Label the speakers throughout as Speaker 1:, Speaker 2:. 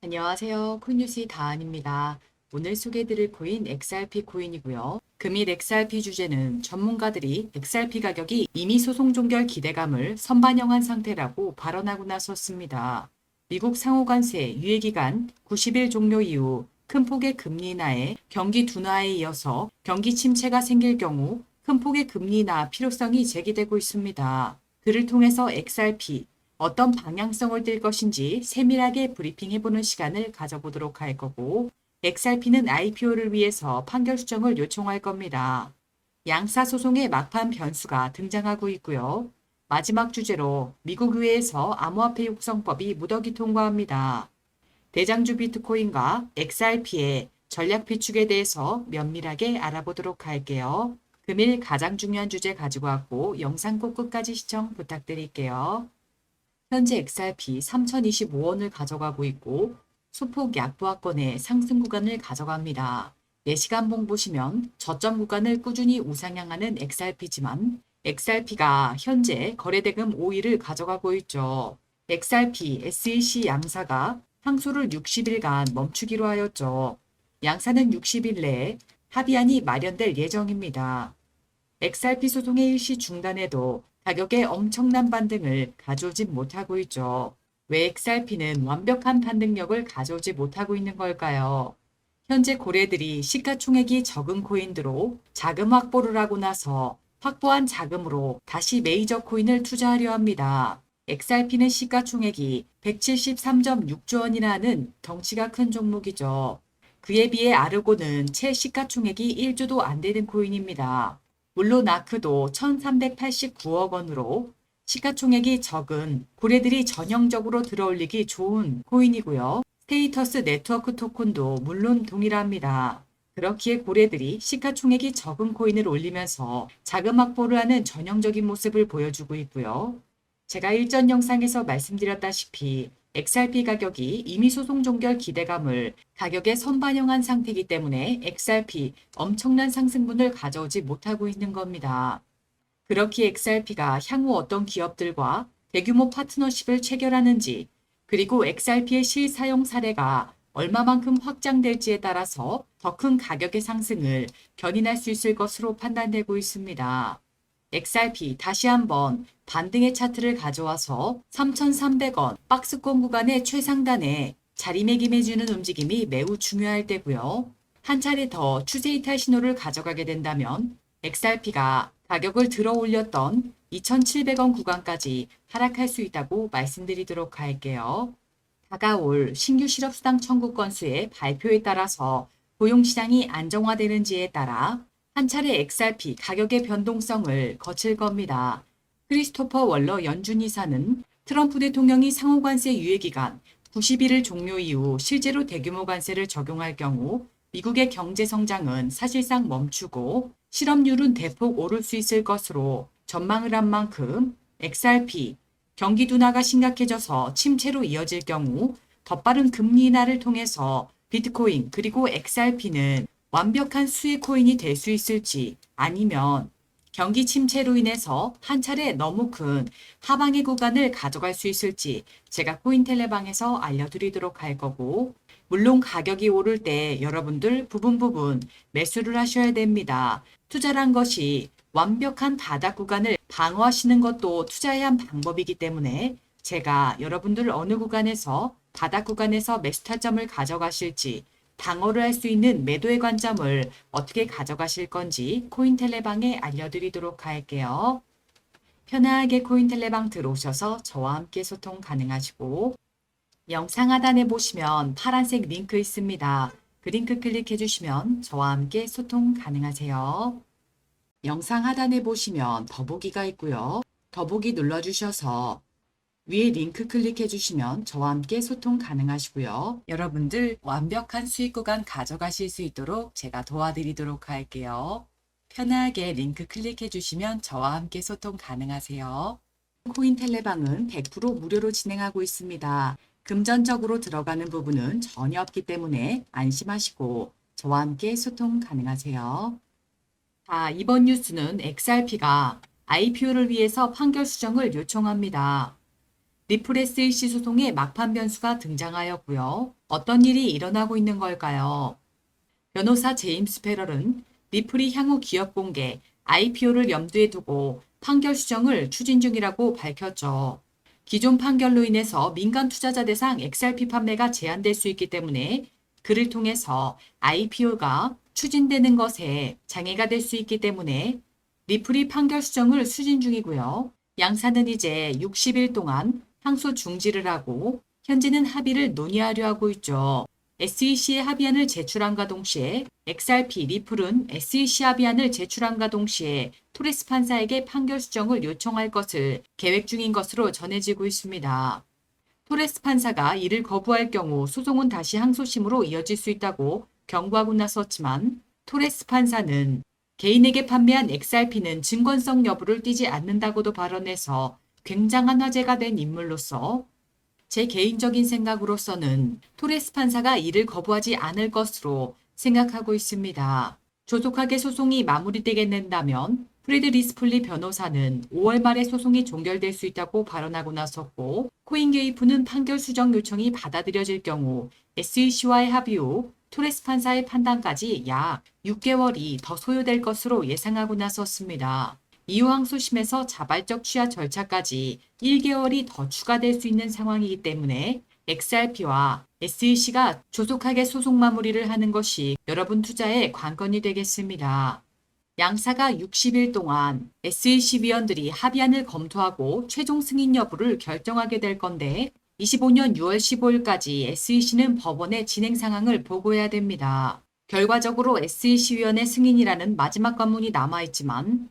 Speaker 1: 안녕하세요. 코인뉴스의 다한입니다. 오늘 소개해드릴 코인 XRP 코인이고요. 금일 XRP 주제는 전문가들이 XRP 가격이 이미 소송 종결 기대감을 선반영한 상태라고 발언하고 나섰습니다. 미국 상호관세 유예기간 90일 종료 이후 큰 폭의 금리 인하에 경기 둔화에 이어서 경기 침체가 생길 경우 큰 폭의 금리 인하 필요성이 제기되고 있습니다. 그를 통해서 XRP 어떤 방향성을 띨 것인지 세밀하게 브리핑해보는 시간을 가져보도록 할 거고, XRP는 IPO를 위해서 판결 수정을 요청할 겁니다. 양사 소송의 막판 변수가 등장하고 있고요. 마지막 주제로 미국 의회에서 암호화폐 육성법이 무더기 통과합니다. 대장주 비트코인과 XRP의 전략 비축에 대해서 면밀하게 알아보도록 할게요. 금일 가장 중요한 주제 가지고 왔고 영상 꼭 끝까지 시청 부탁드릴게요. 현재 XRP 3025원을 가져가고 있고 소폭 약보합권의 상승 구간을 가져갑니다. 4시간봉 보시면 저점 구간을 꾸준히 우상향하는 XRP지만 XRP가 현재 거래대금 5위를 가져가고 있죠. XRP, SEC 양사가 항소를 60일간 멈추기로 하였죠. 양사는 60일 내에 합의안이 마련될 예정입니다. XRP 소송의 일시 중단에도 가격에 엄청난 반등을 가져오지 못하고 있죠. 왜 XRP는 완벽한 반등력을 가져오지 못하고 있는 걸까요? 현재 고래들이 시가총액이 적은 코인들로 자금 확보를 하고 나서 확보한 자금으로 다시 메이저 코인을 투자하려 합니다. XRP는 시가총액이 173.6조 원이나 하는 덩치가 큰 종목이죠. 그에 비해 아르고는 채 시가총액이 1조도 안 되는 코인입니다. 물론 아크도 1389억 원으로 시가총액이 적은 고래들이 전형적으로 들어올리기 좋은 코인이고요. 스테이터스 네트워크 토큰도 물론 동일합니다. 그렇기에 고래들이 시가총액이 적은 코인을 올리면서 자금 확보를 하는 전형적인 모습을 보여주고 있고요. 제가 일전 영상에서 말씀드렸다시피 XRP 가격이 이미 소송 종결 기대감을 가격에 선반영한 상태이기 때문에 XRP 엄청난 상승분을 가져오지 못하고 있는 겁니다. 그렇기에 XRP가 향후 어떤 기업들과 대규모 파트너십을 체결하는지 그리고 XRP의 실사용 사례가 얼마만큼 확장될지에 따라서 더 큰 가격의 상승을 견인할 수 있을 것으로 판단되고 있습니다. XRP 다시 한번 반등의 차트를 가져와서 3,300원 박스권 구간의 최상단에 자리매김해주는 움직임이 매우 중요할 때고요. 한 차례 더 추세 이탈 신호를 가져가게 된다면 XRP가 가격을 들어 올렸던 2,700원 구간까지 하락할 수 있다고 말씀드리도록 할게요. 다가올 신규 실업수당 청구 건수의 발표에 따라서 고용시장이 안정화되는지에 따라 한 차례 XRP 가격의 변동성을 거칠 겁니다. 크리스토퍼 월러 연준 이사는 트럼프 대통령이 상호관세 유예기간 90일을 종료 이후 실제로 대규모 관세를 적용할 경우 미국의 경제 성장은 사실상 멈추고 실업률은 대폭 오를 수 있을 것으로 전망을 한 만큼 XRP 경기 둔화가 심각해져서 침체로 이어질 경우 더 빠른 금리 인하를 통해서 비트코인 그리고 XRP는 완벽한 수익 코인이 될 수 있을지 아니면 경기 침체로 인해서 한 차례 너무 큰 하방의 구간을 가져갈 수 있을지 제가 코인텔레방에서 알려드리도록 할 거고 물론 가격이 오를 때 여러분들 부분 부분 매수를 하셔야 됩니다. 투자란 것이 완벽한 바닥 구간을 방어하시는 것도 투자의 한 방법이기 때문에 제가 여러분들 어느 구간에서 바닥 구간에서 매수 타점을 가져가실지 방어를 할 수 있는 매도의 관점을 어떻게 가져가실 건지 코인텔레방에 알려드리도록 할게요. 편하게 코인텔레방 들어오셔서 저와 함께 소통 가능하시고 영상 하단에 보시면 파란색 링크 있습니다. 그 링크 클릭해 주시면 저와 함께 소통 가능하세요. 영상 하단에 보시면 더보기가 있고요. 더보기 눌러주셔서 위에 링크 클릭해 주시면 저와 함께 소통 가능하시고요. 여러분들 완벽한 수익 구간 가져가실 수 있도록 제가 도와드리도록 할게요. 편하게 링크 클릭해 주시면 저와 함께 소통 가능하세요. 코인 텔레방은 100% 무료로 진행하고 있습니다. 금전적으로 들어가는 부분은 전혀 없기 때문에 안심하시고 저와 함께 소통 가능하세요. 자, 이번 뉴스는 XRP가 IPO를 위해서 판결 수정을 요청합니다. 리플 SEC 소송의 막판 변수가 등장하였고요. 어떤 일이 일어나고 있는 걸까요? 변호사 제임스 페럴은 리플이 향후 기업 공개, IPO를 염두에 두고 판결 수정을 추진 중이라고 밝혔죠. 기존 판결로 인해서 민간 투자자 대상 XRP 판매가 제한될 수 있기 때문에 그를 통해서 IPO가 추진되는 것에 장애가 될 수 있기 때문에 리플이 판결 수정을 추진 중이고요. 양사는 이제 60일 동안 항소 중지를 하고 현재는 합의를 논의하려 하고 있죠. SEC의 합의안을 제출함과 동시에 XRP 리플은 SEC 합의안을 제출함과 동시에 토레스 판사에게 판결 수정을 요청할 것을 계획 중인 것으로 전해지고 있습니다. 토레스 판사가 이를 거부할 경우 소송은 다시 항소심으로 이어질 수 있다고 경고하고 나섰지만 토레스 판사는 개인에게 판매한 XRP는 증권성 여부를 띠지 않는다고도 발언해서 굉장한 화제가 된 인물로서 제 개인적인 생각으로서는 토레스 판사가 이를 거부하지 않을 것으로 생각하고 있습니다. 조속하게 소송이 마무리되겠는다면 프레드 리스플리 변호사는 5월 말에 소송이 종결될 수 있다고 발언하고 나섰고 코인게이프는 판결 수정 요청이 받아들여질 경우 SEC와의 합의 후 토레스 판사의 판단까지 약 6개월이 더 소요될 것으로 예상하고 나섰습니다. 이후 항소심에서 자발적 취하 절차까지 1개월이 더 추가될 수 있는 상황이기 때문에 XRP와 SEC가 조속하게 소송 마무리를 하는 것이 여러분 투자에 관건이 되겠습니다. 양사가 60일 동안 SEC 위원들이 합의안을 검토하고 최종 승인 여부를 결정하게 될 건데 25년 6월 15일까지 SEC는 법원의 진행 상황을 보고해야 됩니다. 결과적으로 SEC 위원의 승인이라는 마지막 관문이 남아있지만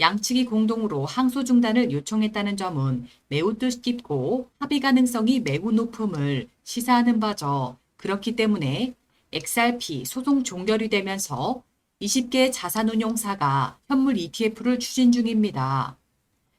Speaker 1: 양측이 공동으로 항소 중단을 요청했다는 점은 매우 뜻깊고 합의 가능성이 매우 높음을 시사하는 바죠. 그렇기 때문에 XRP 소송 종결이 되면서 20개의 자산운용사가 현물 ETF를 추진 중입니다.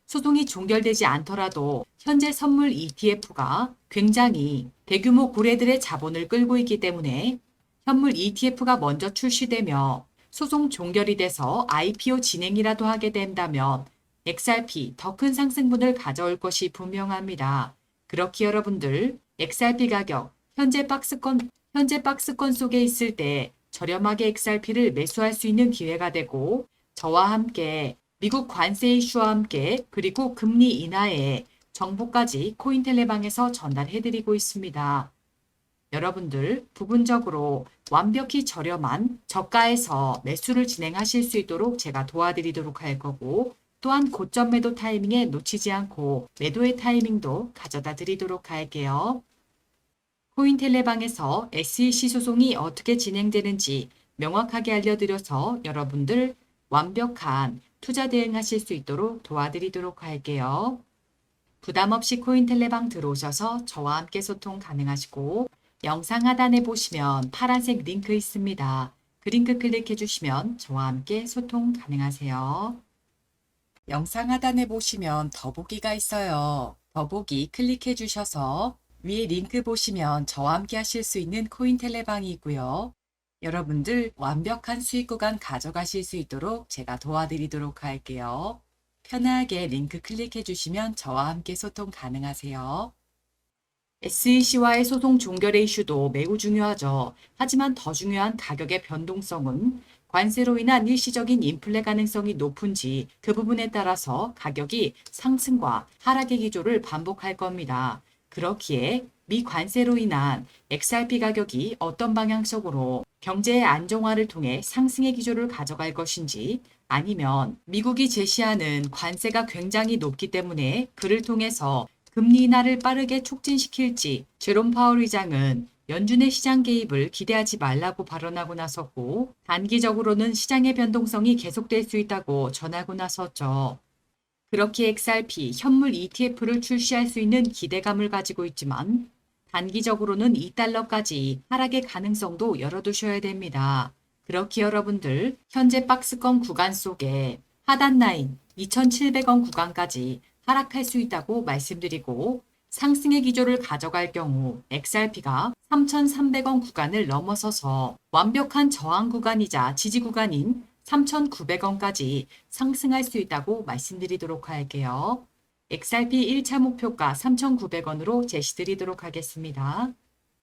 Speaker 1: 소송이 종결되지 않더라도 현재 선물 ETF가 굉장히 대규모 고래들의 자본을 끌고 있기 때문에 현물 ETF가 먼저 출시되며 소송 종결이 돼서 IPO 진행이라도 하게 된다면 XRP 더 큰 상승분을 가져올 것이 분명합니다. 그렇게 여러분들 XRP 가격 현재 박스권 현재 박스권 속에 있을 때 저렴하게 XRP를 매수할 수 있는 기회가 되고 저와 함께 미국 관세 이슈와 함께 그리고 금리 인하에 정보까지 코인텔레방에서 전달해드리고 있습니다. 여러분들 부분적으로 완벽히 저렴한 저가에서 매수를 진행하실 수 있도록 제가 도와드리도록 할 거고 또한 고점 매도 타이밍에 놓치지 않고 매도의 타이밍도 가져다 드리도록 할게요. 코인텔레방에서 SEC 소송이 어떻게 진행되는지 명확하게 알려드려서 여러분들 완벽한 투자 대응하실 수 있도록 도와드리도록 할게요. 부담 없이 코인텔레방 들어오셔서 저와 함께 소통 가능하시고 영상 하단에 보시면 파란색 링크 있습니다. 그 링크 클릭해 주시면 저와 함께 소통 가능하세요. 영상 하단에 보시면 더보기가 있어요. 더보기 클릭해 주셔서 위에 링크 보시면 저와 함께 하실 수 있는 코인텔레방이 있고요. 여러분들 완벽한 수익 구간 가져가실 수 있도록 제가 도와드리도록 할게요. 편하게 링크 클릭해 주시면 저와 함께 소통 가능하세요. SEC와의 소송 종결의 이슈도 매우 중요하죠. 하지만 더 중요한 가격의 변동성은 관세로 인한 일시적인 인플레 가능성이 높은지 그 부분에 따라서 가격이 상승과 하락의 기조를 반복할 겁니다. 그렇기에 미 관세로 인한 XRP 가격이 어떤 방향성으로 경제의 안정화를 통해 상승의 기조를 가져갈 것인지 아니면 미국이 제시하는 관세가 굉장히 높기 때문에 그를 통해서 금리 인하를 빠르게 촉진시킬지 제롬 파월 의장은 연준의 시장 개입을 기대하지 말라고 발언하고 나섰고 단기적으로는 시장의 변동성이 계속될 수 있다고 전하고 나섰죠. 그렇게 XRP 현물 ETF를 출시할 수 있는 기대감을 가지고 있지만 단기적으로는 2달러까지 하락의 가능성도 열어두셔야 됩니다. 그렇게 여러분들 현재 박스권 구간 속에 하단 라인 2,700원 구간까지 하락할 수 있다고 말씀드리고 상승의 기조를 가져갈 경우 XRP가 3,300원 구간을 넘어서서 완벽한 저항 구간이자 지지 구간인 3,900원까지 상승할 수 있다고 말씀드리도록 할게요. XRP 1차 목표가 3,900원으로 제시드리도록 하겠습니다.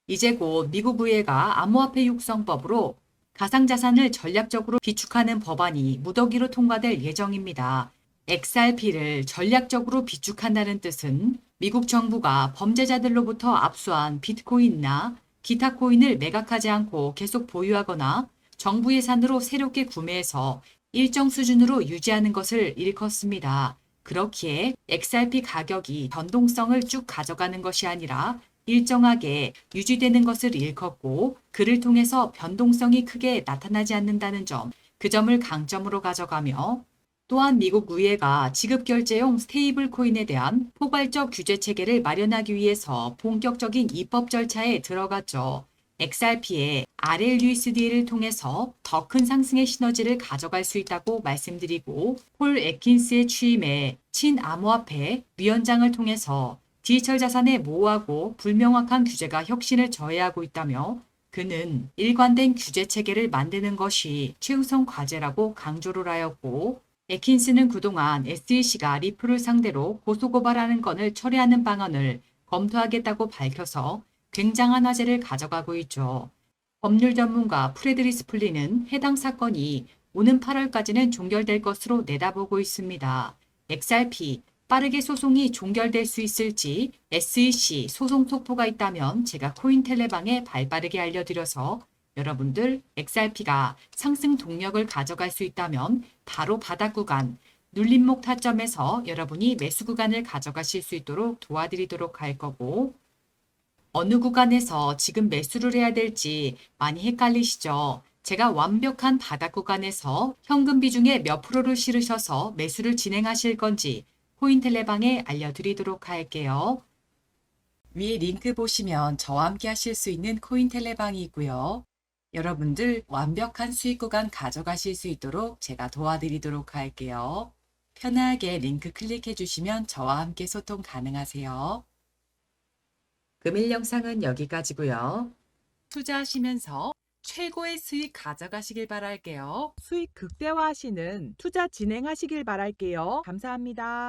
Speaker 1: 이제 곧 미국 의회가 암호화폐 육성법으로 가상자산을 전략적으로 비축하는 법안이 무더기로 통과될 예정입니다. XRP를 전략적으로 비축한다는 뜻은 미국 정부가 범죄자들로부터 압수한 비트코인이나 기타 코인을 매각하지 않고 계속 보유하거나 정부 예산으로 새롭게 구매해서 일정 수준으로 유지하는 것을 일컫습니다. 그렇기에 XRP 가격이 변동성을 쭉 가져가는 것이 아니라 일정하게 유지되는 것을 일컫고 그를 통해서 변동성이 크게 나타나지 않는다는 점, 그 점을 강점으로 가져가며 또한 미국 의회가 지급결제용 스테이블 코인에 대한 포괄적 규제 체계를 마련하기 위해서 본격적인 입법 절차에 들어갔죠. XRP의 RLUSD를 통해서 더 큰 상승의 시너지를 가져갈 수 있다고 말씀드리고 폴 애킨스의 취임에 친암호화폐 위원장을 통해서 디지털 자산의 모호하고 불명확한 규제가 혁신을 저해하고 있다며 그는 일관된 규제 체계를 만드는 것이 최우선 과제라고 강조를 하였고 에킨스는 그동안 SEC가 리플을 상대로 고소고발하는 건을 처리하는 방안을 검토하겠다고 밝혀서 굉장한 화제를 가져가고 있죠. 법률 전문가 프레드리 스 플리는 해당 사건이 오는 8월까지는 종결될 것으로 내다보고 있습니다. XRP 빠르게 소송이 종결될 수 있을지 SEC 소송 속보가 있다면 제가 코인텔레방에 발빠르게 알려드려서 여러분들 XRP가 상승 동력을 가져갈 수 있다면 바로 바닥 구간 눌림목 타점에서 여러분이 매수 구간을 가져가실 수 있도록 도와드리도록 할 거고 어느 구간에서 지금 매수를 해야 될지 많이 헷갈리시죠? 제가 완벽한 바닥 구간에서 현금 비중의 몇 프로를 실으셔서 매수를 진행하실 건지 코인텔레방에 알려드리도록 할게요. 위에 링크 보시면 저와 함께 하실 수 있는 코인텔레방이 있고요. 여러분들 완벽한 수익 구간 가져가실 수 있도록 제가 도와드리도록 할게요. 편하게 링크 클릭해 주시면 저와 함께 소통 가능하세요. 금일 영상은 여기까지고요. 투자하시면서 최고의 수익 가져가시길 바랄게요.
Speaker 2: 수익 극대화하시는 투자 진행하시길 바랄게요. 감사합니다.